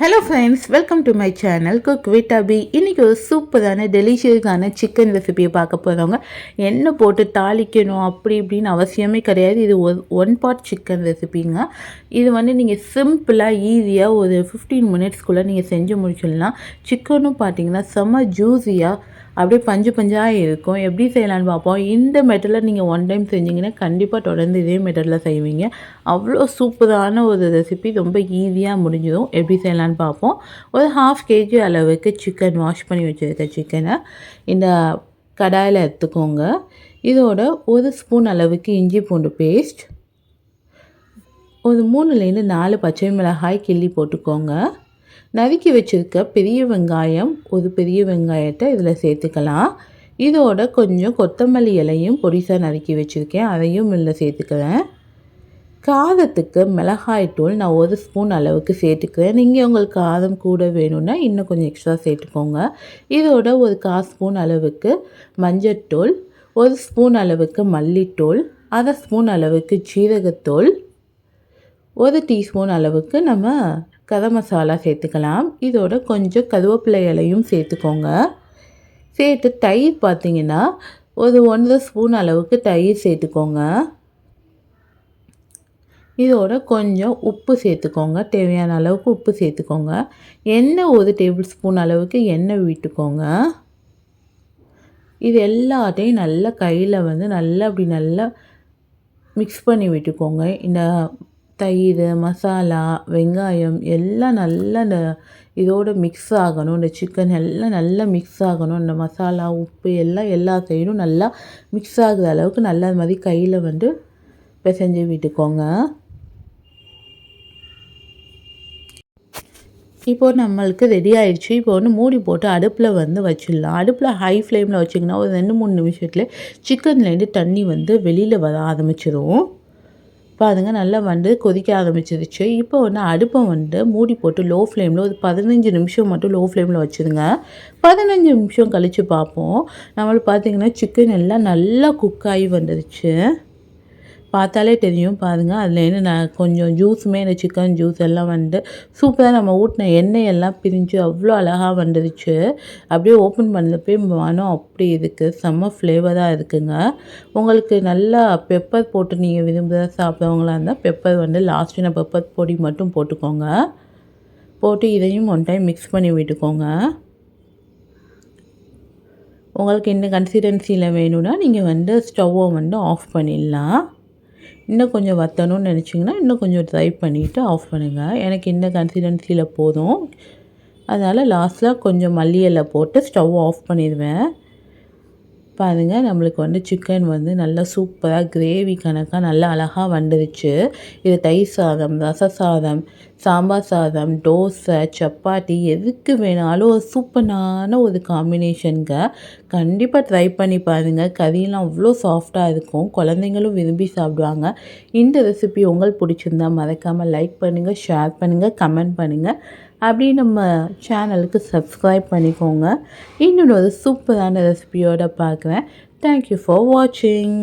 Hello friends welcome to my channel cook with P இன்றைக்கி ஒரு சூப்பரான டெலிஷியஸான சிக்கன் ரெசிபியை பார்க்க போகிறவங்க எண்ணெய் போட்டு தாளிக்கணும் அப்படி இப்படின்னு அவசியமே கிடையாது. இது ஒரு ஒன் பார்ட் சிக்கன் ரெசிபிங்க இது வந்து நீங்கள் சிம்பிளாக ஈஸியாக ஒரு ஃபிஃப்டீன் மினிட்ஸ்க்குள்ளே நீங்கள் செஞ்சு முடிச்சிடலாம். சிக்கனும் பார்த்தீங்கன்னா செம்ம ஜூஸியாக அப்படியே பஞ்சு பஞ்சாக இருக்கும். எப்படி செய்யலான்னு பார்ப்போம். இந்த மெத்தடில் நீங்கள் ஒன் டைம் செஞ்சிங்கன்னா கண்டிப்பாக தொடர்ந்து இதே மெத்தடில் செய்வீங்க. அவ்வளோ சூப்பரான ஒரு ரெசிபி ரொம்ப ஈஸியாக முடிஞ்சிடும். எப்படி செய்யலான்னு பார்ப்போம். ஒரு ஹாஃப் கேஜி அளவுக்கு சிக்கன் வாஷ் பண்ணி வச்சுருக்க சிக்கனை இந்த கடாயில் எடுத்துக்கோங்க. இதோட ஒரு ஸ்பூன் அளவுக்கு இஞ்சி பூண்டு பேஸ்ட் ஒரு மூணுலேருந்து நாலு பச்சை மிளகாய் கிள்ளி போட்டுக்கோங்க. நறுக்கி வச்சுருக்க பெரிய வெங்காயம் ஒரு பெரிய வெங்காயத்தை இதில் சேர்த்துக்கலாம். இதோட கொஞ்சம் கொத்தமல்லி இலையும் பொடிசாக நறுக்கி வச்சுருக்கேன். அதையும் இதில் சேர்த்துக்கிறேன். காரத்துக்கு மிளகாய் தூள் நான் ஒரு ஸ்பூன் அளவுக்கு சேர்த்துக்கிறேன். நீங்கள் உங்களுக்கு காரம் கூட வேணும்னா இன்னும் கொஞ்சம் எக்ஸ்ட்ரா சேர்த்துக்கோங்க. இதோட ஒரு கால் ஸ்பூன் அளவுக்கு மஞ்சத்தூள் ஒரு ஸ்பூன் அளவுக்கு மல்லித்தூள் அரை ஸ்பூன் அளவுக்கு ஜீரகத்தூள் ஒரு டீஸ்பூன் அளவுக்கு நம்ம கதை மசாலா சேர்த்துக்கலாம். இதோட கொஞ்சம் கருவேப்பிலை இலையும் சேர்த்துக்கோங்க. சேர்த்து தயிர் பார்த்திங்கன்னா ஒரு ஒன்றரை ஸ்பூன் அளவுக்கு தயிர் சேர்த்துக்கோங்க. இதோட கொஞ்சம் உப்பு சேர்த்துக்கோங்க. தேவையான அளவுக்கு உப்பு சேர்த்துக்கோங்க. எண்ணெய் ஒரு டேபிள் ஸ்பூன் அளவுக்கு எண்ணெய் விட்டுக்கோங்க. இது எல்லாத்தையும் நல்லா கையில் வந்து நல்லா அப்படி நல்லா மிக்ஸ் பண்ணி விட்டுக்கோங்க. இந்த தயிர் மசாலா வெங்காயம் எல்லாம் நல்லா இந்த இதோடு மிக்ஸ் ஆகணும். இந்த சிக்கன் எல்லாம் நல்லா மிக்ஸ் ஆகணும். இந்த மசாலா உப்பு எல்லாம் எல்லா சைடும் நல்லா மிக்ஸ் ஆகுற அளவுக்கு நல்லா மாதிரி கையில் வந்து பிசைஞ்சு விட்டுக்கோங்க. இப்போது நம்மளுக்கு ரெடி ஆயிடுச்சு. இப்போ வந்து மூடி போட்டு அடுப்பில் வந்து வச்சிடலாம். அடுப்பில் ஹை ஃப்ளேமில் வச்சிங்கன்னா ஒரு ரெண்டு மூணு நிமிஷத்தில் சிக்கன்லேருந்து தண்ணி வந்து வெளியில் வர ஆரம்பிச்சிடும் பாருங்கள் நல்லா வந்து கொதிக்க ஆரம்பிச்சிருச்சு. இப்போ வந்து அடுப்பை வந்து மூடி போட்டு லோ ஃப்ளேமில் ஒரு பதினஞ்சு நிமிஷம் மட்டும் லோ ஃப்ளேமில் வச்சுருங்க. பதினஞ்சு நிமிஷம் கழித்து பார்ப்போம். நம்மளுக்கு பார்த்திங்கன்னா சிக்கன் எல்லாம் நல்லா குக் ஆகி வந்துருச்சு. பார்த்தாலே தெரியும். பாருங்கள் அதில் என்ன நான் கொஞ்சம் ஜூஸுமே இந்த சிக்கன் ஜூஸ் எல்லாம் வந்து சூப்பராக நம்ம ஊட்டின எண்ணெய் எல்லாம் பிரிஞ்சு அவ்வளோ அழகாக வந்துடுச்சு அப்படியே ஓப்பன் பண்ணப்பே மனம் அப்படி இருக்குது செம்ம ஃப்ளேவராக இருக்குங்க. உங்களுக்கு நல்லா பெப்பர் போட்டு நீங்கள் விரும்புகிற சாப்பிட்றவங்களா இருந்தால் பெப்பர் வந்து லாஸ்ட்டு பெப்பர் பொடி மட்டும் போட்டுக்கோங்க. போட்டு இதையும் ஒன் டைம் மிக்ஸ் பண்ணி விட்டுக்கோங்க. உங்களுக்கு இந்த கன்சிஸ்டன்சியில் வேணும்னா நீங்கள் வந்து ஸ்டவ்வை வந்து ஆஃப் பண்ணிடலாம். இன்னும் கொஞ்சம் வற்றணும்னு நினச்சிங்கன்னா இன்னும் கொஞ்சம் ட்ரை பண்ணிவிட்டு ஆஃப் பண்ணுங்கள் எனக்கு இந்த கன்சிஸ்டன்சியில் போதும். அதனால் லாஸ்ட்டில் கொஞ்சம் மல்லி இலை போட்டு ஸ்டவ் ஆஃப் பண்ணிடுவேன். பாருங்கள் நம்மளுக்கு வந்து சிக்கன் வந்து நல்லா சூப்பராக கிரேவி கணக்காக நல்லா அழகாக வந்துடுச்சு இது தயிர் சாதம் ரச சாதம் சாம்பார் சாதம் தோசை சப்பாத்தி எதுக்கு வேணாலும் ஒரு சூப்பரான ஒரு காம்பினேஷனுங்க கண்டிப்பாக ட்ரை பண்ணி பாருங்கள் கறியெல்லாம் அவ்வளோ சாஃப்டாக இருக்கும். குழந்தைங்களும் விரும்பி சாப்பிடுவாங்க. இந்த ரெசிபி உங்களுக்கு பிடிச்சிருந்தா மறக்காமல் லைக் பண்ணுங்கள் ஷேர் பண்ணுங்கள் கமெண்ட் பண்ணுங்கள் அப்படி நம்ம சேனலுக்கு சப்ஸ்கிரைப் பண்ணிக்கோங்க. இன்னொன்று ஒரு சூப்பரான ரெசிபியோடு பார்க்குறேன். தேங்க்யூ ஃபார் வாட்சிங்